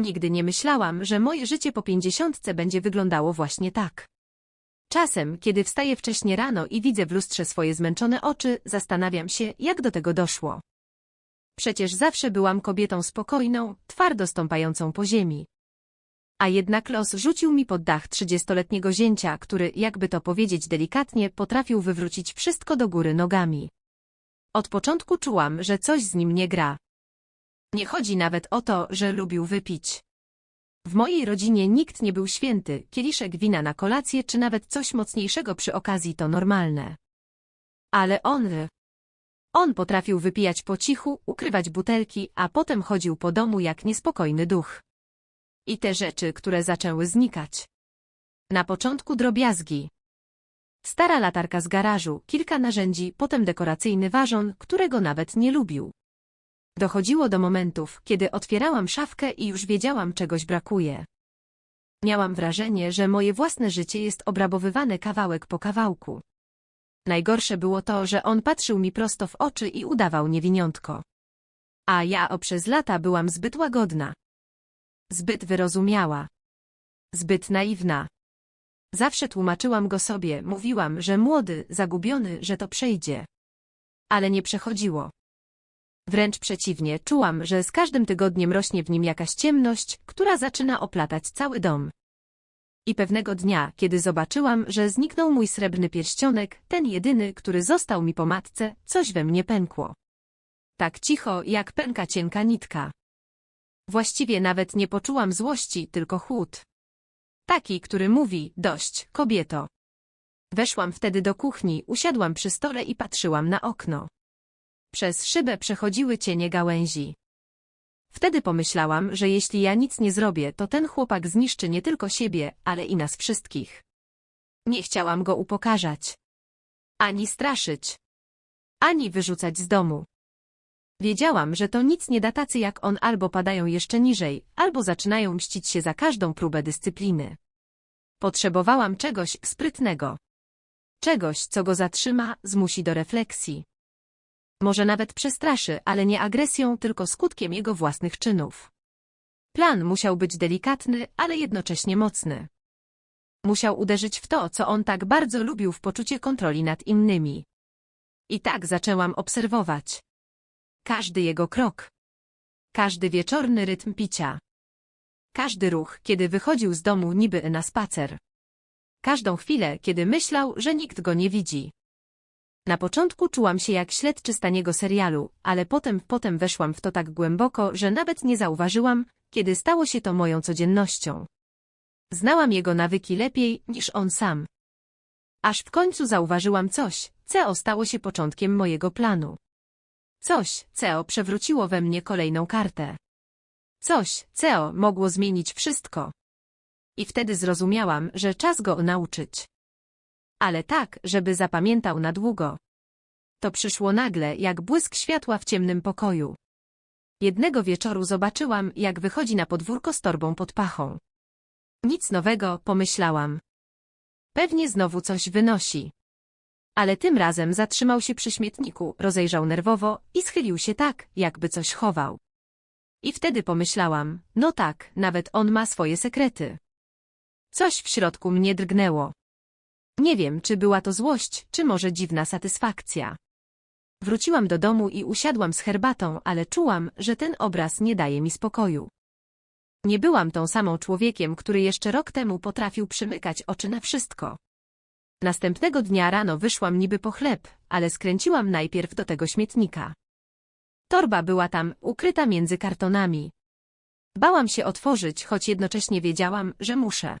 Nigdy nie myślałam, że moje życie po pięćdziesiątce będzie wyglądało właśnie tak. Czasem, kiedy wstaję wcześnie rano i widzę w lustrze swoje zmęczone oczy, zastanawiam się, jak do tego doszło. Przecież zawsze byłam kobietą spokojną, twardo stąpającą po ziemi. A jednak los rzucił mi pod dach trzydziestoletniego zięcia, który, jakby to powiedzieć delikatnie, potrafił wywrócić wszystko do góry nogami. Od początku czułam, że coś z nim nie gra. Nie chodzi nawet o to, że lubił wypić. W mojej rodzinie nikt nie był święty, kieliszek wina na kolację czy nawet coś mocniejszego przy okazji to normalne. Ale on... On potrafił wypijać po cichu, ukrywać butelki, a potem chodził po domu jak niespokojny duch. I te rzeczy, które zaczęły znikać. Na początku drobiazgi. Stara latarka z garażu, kilka narzędzi, potem dekoracyjny ważon, którego nawet nie lubił. Dochodziło do momentów, kiedy otwierałam szafkę i już wiedziałam, czegoś brakuje. Miałam wrażenie, że moje własne życie jest obrabowywane kawałek po kawałku. Najgorsze było to, że on patrzył mi prosto w oczy i udawał niewiniątko. A ja o przez lata byłam zbyt łagodna. Zbyt wyrozumiała. Zbyt naiwna. Zawsze tłumaczyłam go sobie, mówiłam, że młody, zagubiony, że to przejdzie. Ale nie przechodziło. Wręcz przeciwnie, czułam, że z każdym tygodniem rośnie w nim jakaś ciemność, która zaczyna oplatać cały dom. I pewnego dnia, kiedy zobaczyłam, że zniknął mój srebrny pierścionek, ten jedyny, który został mi po matce, coś we mnie pękło. Tak cicho, jak pęka cienka nitka. Właściwie nawet nie poczułam złości, tylko chłód. Taki, który mówi, dość, kobieto. Weszłam wtedy do kuchni, usiadłam przy stole i patrzyłam na okno. Przez szybę przechodziły cienie gałęzi. Wtedy pomyślałam, że jeśli ja nic nie zrobię, to ten chłopak zniszczy nie tylko siebie, ale i nas wszystkich. Nie chciałam go upokarzać. Ani straszyć. Ani wyrzucać z domu. Wiedziałam, że to nic nie da tacy jak on albo padają jeszcze niżej, albo zaczynają mścić się za każdą próbę dyscypliny. Potrzebowałam czegoś sprytnego. Czegoś, co go zatrzyma, zmusi do refleksji. Może nawet przestraszy, ale nie agresją, tylko skutkiem jego własnych czynów. Plan musiał być delikatny, ale jednocześnie mocny. Musiał uderzyć w to, co on tak bardzo lubił w poczucie kontroli nad innymi. I tak zaczęłam obserwować. Każdy jego krok. Każdy wieczorny rytm picia. Każdy ruch, kiedy wychodził z domu niby na spacer. Każdą chwilę, kiedy myślał, że nikt go nie widzi. Na początku czułam się jak śledczy z taniego serialu, ale potem potem weszłam w to tak głęboko, że nawet nie zauważyłam, kiedy stało się to moją codziennością. Znałam jego nawyki lepiej niż on sam. Aż w końcu zauważyłam coś, co stało się początkiem mojego planu. Coś, co przewróciło we mnie kolejną kartę. Coś, co mogło zmienić wszystko. I wtedy zrozumiałam, że czas go nauczyć ale tak, żeby zapamiętał na długo. To przyszło nagle, jak błysk światła w ciemnym pokoju. Jednego wieczoru zobaczyłam, jak wychodzi na podwórko z torbą pod pachą. Nic nowego, pomyślałam. Pewnie znowu coś wynosi. Ale tym razem zatrzymał się przy śmietniku, rozejrzał nerwowo i schylił się tak, jakby coś chował. I wtedy pomyślałam, no tak, nawet on ma swoje sekrety. Coś w środku mnie drgnęło. Nie wiem, czy była to złość, czy może dziwna satysfakcja. Wróciłam do domu i usiadłam z herbatą, ale czułam, że ten obraz nie daje mi spokoju. Nie byłam tą samą człowiekiem, który jeszcze rok temu potrafił przymykać oczy na wszystko. Następnego dnia rano wyszłam niby po chleb, ale skręciłam najpierw do tego śmietnika. Torba była tam, ukryta między kartonami. Bałam się otworzyć, choć jednocześnie wiedziałam, że muszę.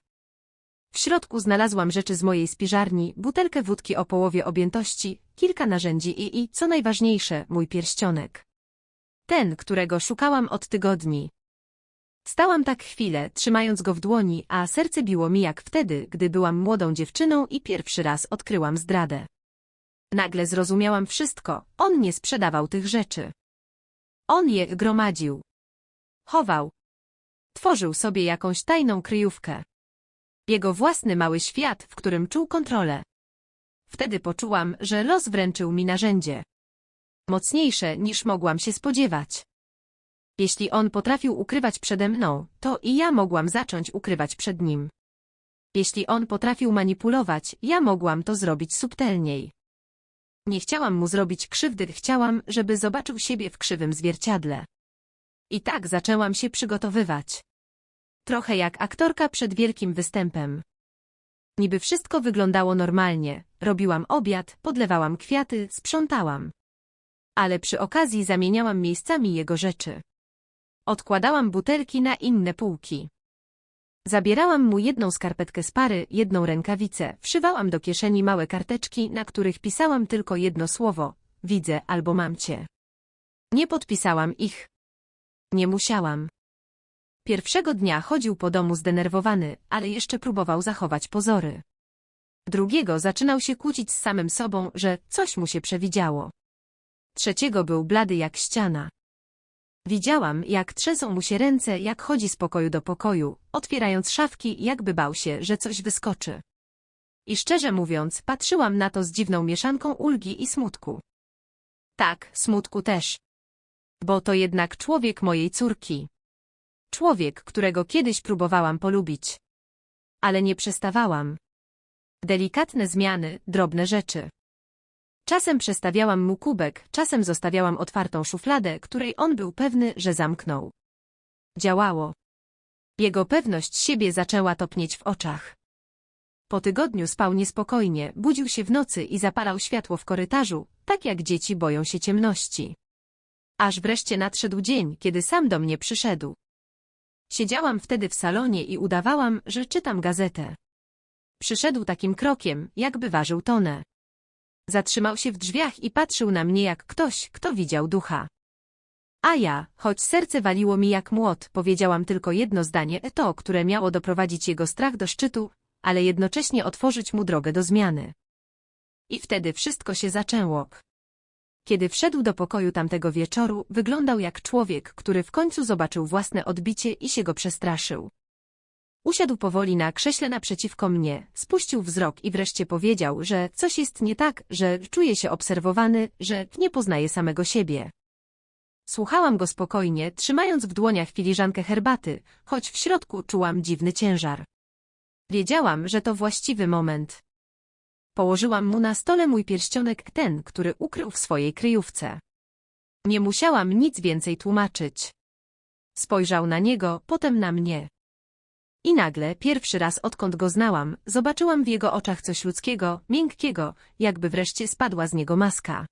W środku znalazłam rzeczy z mojej spiżarni, butelkę wódki o połowie objętości, kilka narzędzi i, i, co najważniejsze, mój pierścionek. Ten, którego szukałam od tygodni. Stałam tak chwilę, trzymając go w dłoni, a serce biło mi jak wtedy, gdy byłam młodą dziewczyną i pierwszy raz odkryłam zdradę. Nagle zrozumiałam wszystko, on nie sprzedawał tych rzeczy. On je gromadził. Chował. Tworzył sobie jakąś tajną kryjówkę. Jego własny mały świat, w którym czuł kontrolę. Wtedy poczułam, że los wręczył mi narzędzie. Mocniejsze niż mogłam się spodziewać. Jeśli on potrafił ukrywać przede mną, to i ja mogłam zacząć ukrywać przed nim. Jeśli on potrafił manipulować, ja mogłam to zrobić subtelniej. Nie chciałam mu zrobić krzywdy, chciałam, żeby zobaczył siebie w krzywym zwierciadle. I tak zaczęłam się przygotowywać. Trochę jak aktorka przed wielkim występem. Niby wszystko wyglądało normalnie. Robiłam obiad, podlewałam kwiaty, sprzątałam. Ale przy okazji zamieniałam miejscami jego rzeczy. Odkładałam butelki na inne półki. Zabierałam mu jedną skarpetkę z pary, jedną rękawicę, wszywałam do kieszeni małe karteczki, na których pisałam tylko jedno słowo – widzę albo mam cię. Nie podpisałam ich. Nie musiałam. Pierwszego dnia chodził po domu zdenerwowany, ale jeszcze próbował zachować pozory. Drugiego zaczynał się kłócić z samym sobą, że coś mu się przewidziało. Trzeciego był blady jak ściana. Widziałam, jak trzęsą mu się ręce, jak chodzi z pokoju do pokoju, otwierając szafki, jakby bał się, że coś wyskoczy. I szczerze mówiąc, patrzyłam na to z dziwną mieszanką ulgi i smutku. Tak, smutku też. Bo to jednak człowiek mojej córki. Człowiek, którego kiedyś próbowałam polubić. Ale nie przestawałam. Delikatne zmiany, drobne rzeczy. Czasem przestawiałam mu kubek, czasem zostawiałam otwartą szufladę, której on był pewny, że zamknął. Działało. Jego pewność siebie zaczęła topnieć w oczach. Po tygodniu spał niespokojnie, budził się w nocy i zapalał światło w korytarzu, tak jak dzieci boją się ciemności. Aż wreszcie nadszedł dzień, kiedy sam do mnie przyszedł. Siedziałam wtedy w salonie i udawałam, że czytam gazetę. Przyszedł takim krokiem, jakby ważył tonę. Zatrzymał się w drzwiach i patrzył na mnie jak ktoś, kto widział ducha. A ja, choć serce waliło mi jak młot, powiedziałam tylko jedno zdanie, to, które miało doprowadzić jego strach do szczytu, ale jednocześnie otworzyć mu drogę do zmiany. I wtedy wszystko się zaczęło. Kiedy wszedł do pokoju tamtego wieczoru, wyglądał jak człowiek, który w końcu zobaczył własne odbicie i się go przestraszył. Usiadł powoli na krześle naprzeciwko mnie, spuścił wzrok i wreszcie powiedział, że coś jest nie tak, że czuje się obserwowany, że nie poznaje samego siebie. Słuchałam go spokojnie, trzymając w dłoniach filiżankę herbaty, choć w środku czułam dziwny ciężar. Wiedziałam, że to właściwy moment. Położyłam mu na stole mój pierścionek, ten, który ukrył w swojej kryjówce. Nie musiałam nic więcej tłumaczyć. Spojrzał na niego, potem na mnie. I nagle, pierwszy raz odkąd go znałam, zobaczyłam w jego oczach coś ludzkiego, miękkiego, jakby wreszcie spadła z niego maska.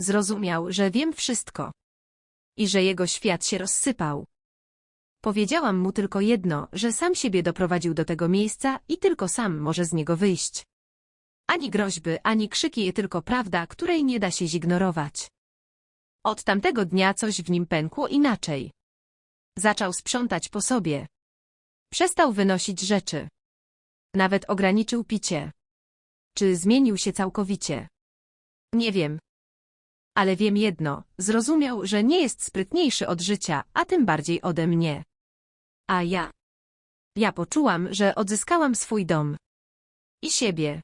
Zrozumiał, że wiem wszystko. I że jego świat się rozsypał. Powiedziałam mu tylko jedno, że sam siebie doprowadził do tego miejsca i tylko sam może z niego wyjść. Ani groźby, ani krzyki, tylko prawda, której nie da się zignorować. Od tamtego dnia coś w nim pękło inaczej. Zaczął sprzątać po sobie. Przestał wynosić rzeczy. Nawet ograniczył picie. Czy zmienił się całkowicie? Nie wiem. Ale wiem jedno, zrozumiał, że nie jest sprytniejszy od życia, a tym bardziej ode mnie. A ja. Ja poczułam, że odzyskałam swój dom. I siebie.